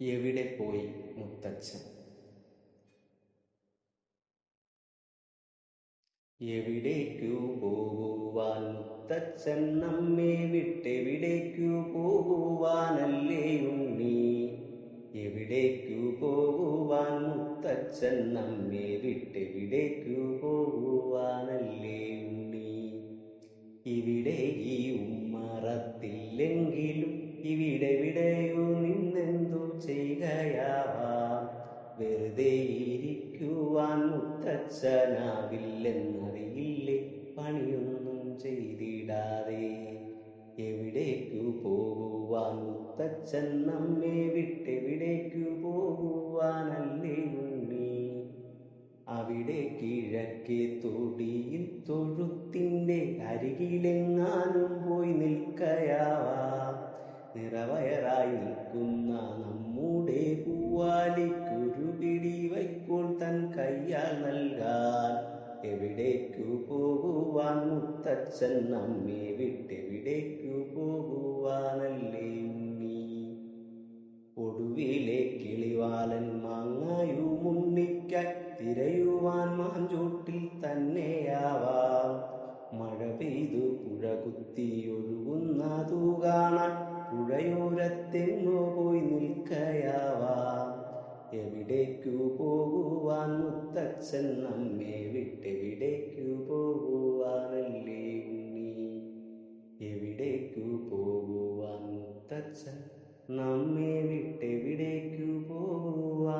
എവിടെ പോയി മുത്തച്ഛൻ? എവിടേക്കു പോകുവാൻ മുത്തച്ഛൻ നമ്മെ വിട്ടെവിടേക്കു പോകുവാനല്ലേ ഉണ്ണി? എവിടേക്കു പോകുവാൻ മുത്തച്ഛൻ നമ്മെ വിട്ടെവിടേക്കു പോകുവാനല്ലേ ഉണ്ണി? ഇവിടെ ഈ ഉമ്മറത്തില്ലെങ്കിലും ഇവിടെ വിടയോ മുത്തച്ഛനാവില്ലെന്നറിയില്ലേ പണിയൊന്നും ചെയ്തിടാതെ എവിടേക്കു പോകുവാൻ മുത്തച്ഛൻ നമ്മെ വിട്ടെവിടേക്കു പോകുവാനല്ലേ ഉണ്ണി അവിടെ കിഴക്കേ തൊടിയിൽ തൊഴുത്തിന്റെ അരികിലെങ്ങാനും പോയി നിൽക്കയാവാ. നിറവയറായി നിൽക്കുന്ന നമ്മുടെ പൂവാലിക്കൊരു നൽകാൻ എവിടേക്കു പോകുവാൻ മുത്തച്ഛൻ നമ്മെ വിട്ടെവിടേക്കു പോകുവാനല്ലേ നീ ഒടുവിലെ കിളിവാലൻ മാങ്ങായുമുണ്ണിക്കാൻ തിരയുവാൻ മാഞ്ചൂട്ടിൽ തന്നെയാവാം. മഴ പെയ്തു പുഴ കുത്തി ഒഴുകുന്നതു കാണാൻ പുഴയോരത്തെങ്ങോ പോയി നിൽക്കയാവാം. എവിടേക്കു അച്ഛൻ നമ്മെ വിട്ടെവിടേക്കു പോകുവാനല്ലേ ഉണ്ണി? എവിടേക്കു പോകുവാൻ മുത്തച്ഛൻ നമ്മെ വിട്ടെവിടേക്കു പോകുവാൻ